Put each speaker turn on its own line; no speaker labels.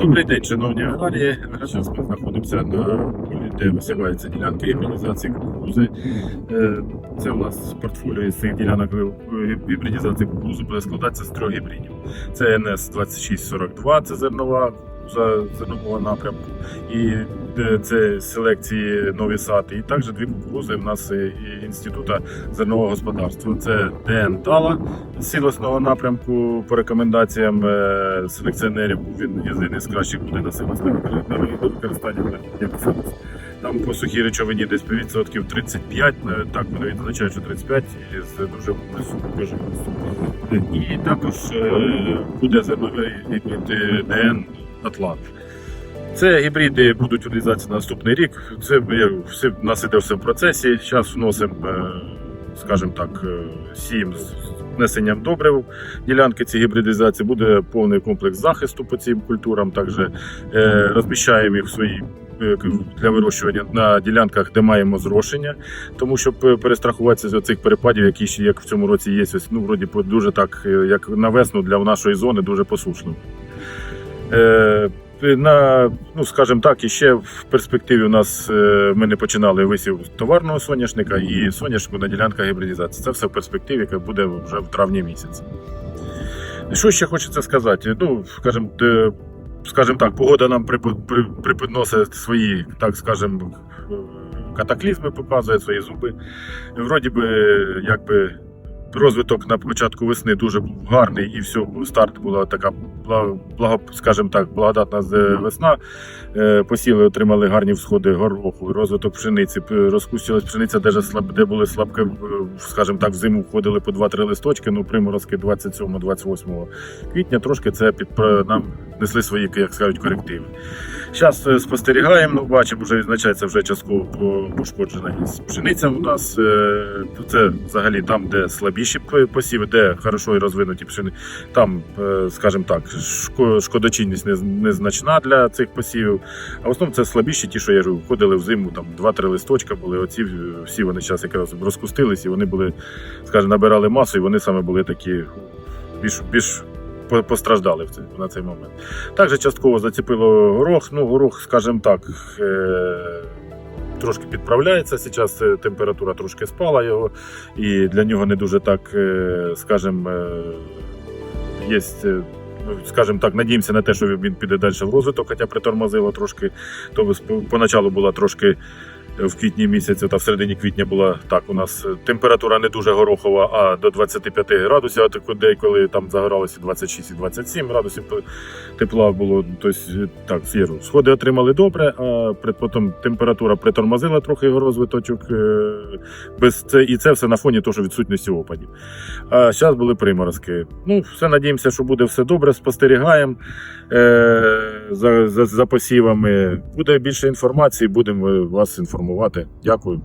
Добрий день, шановні аграрії. Зараз ми знаходимося на полі, де висіваються ділянки гібридізації кукурузи. Е, Це у нас портфоліо із цих ділянок гібридізації кукурузи буде складатися з трьох гібридів. Це НС 2642, це зернова кукуруза зернового напрямку. І це селекції нові сад. І також дві кукурузи в нас е, і інституту зернового господарства. Це ДН Тала сілосного напрямку по рекомендаціям е, селекціонерів. Він один з кращих буде на силосне використання як силос. Там по сухій речовині десь по відсотків 35, е, так вони відзначають, що 35 з дуже високою І також е, буде зерновий е, ДН Атлант. Це гібриди будуть реалізації на наступний рік. Це е, все нас іде все в процесі. Зараз вносимо, е, скажімо так, е, сім з внесенням добрив ділянки цієї гібридизації. Буде повний комплекс захисту по цим культурам. Також розміщаємо їх в свої е, для вирощування на ділянках, де маємо зрошення, тому щоб перестрахуватися з цих перепадів, які ще як в цьому році є. Ось, ну, вроді дуже так, як на весну для нашої зони, дуже посушно. Е, на, ну скажімо так, і ще в перспективі у нас е, ми не починали висів товарного соняшника і соняшнику на ділянках гібридизації. Це все в перспективі, яка буде вже в травні місяці. Що ще хочеться сказати? Ну, скажімо, скажімо так, погода нам припо- приподносить свої, так скажімо, е, катаклізми, показує свої зуби. Вроді би, якби. Розвиток на початку весни дуже був гарний, і все, старт була така благо, скажімо так, благодатна весна. Е, Посіли, отримали гарні всходи гороху, розвиток пшениці, розкусилась пшениця, де, слаб, де були слабкі, Скажем скажімо так, в зиму входили по 2-3 листочки, ну приморозки 27-28 квітня трошки це під нам несли свої, як скажуть, корективи. Зараз спостерігаємо, ну, бачимо, вже відзначається вже частково по- пошкоджена пшениця у нас. Е, Це взагалі там, де слабіші посіви, де хорошо розвинуті пшени. Там, е, скажімо так, шко- шкодочинність незначна для цих посівів. А в основному це слабіші, ті, що я ж входили в зиму, там 2-3 листочка були. Оці е, всі вони зараз якраз розкустились, і вони були, скажімо, набирали масу, і вони саме були такі більш більш постраждали на цей момент. Також частково зацепило горох. Ну, горох, скажімо так, е- трошки підправляється. Зараз е, температура трошки спала його, і для нього не дуже так, скажімо, є. Скажімо так, надіємося на те, що він піде далі в розвиток, хоча притормозило трошки. То сп- поначалу була трошки в квітні місяці, та в середині квітня була так. У нас е, температура не дуже горохова, а до 25 градусів, а тако деколи там загоралося 26 і 27 градусів тепла було. Тобто так, сіру. Сходи отримали добре, а потім температура притормозила трохи його розвиточок. е, Без це, і це все на фоні того, відсутності опадів. А зараз були приморозки. Ну, все надіємося, що буде все добре. Спостерігаємо за, за, за посівами. Буде більше інформації, будемо вас інформувати. Дякую.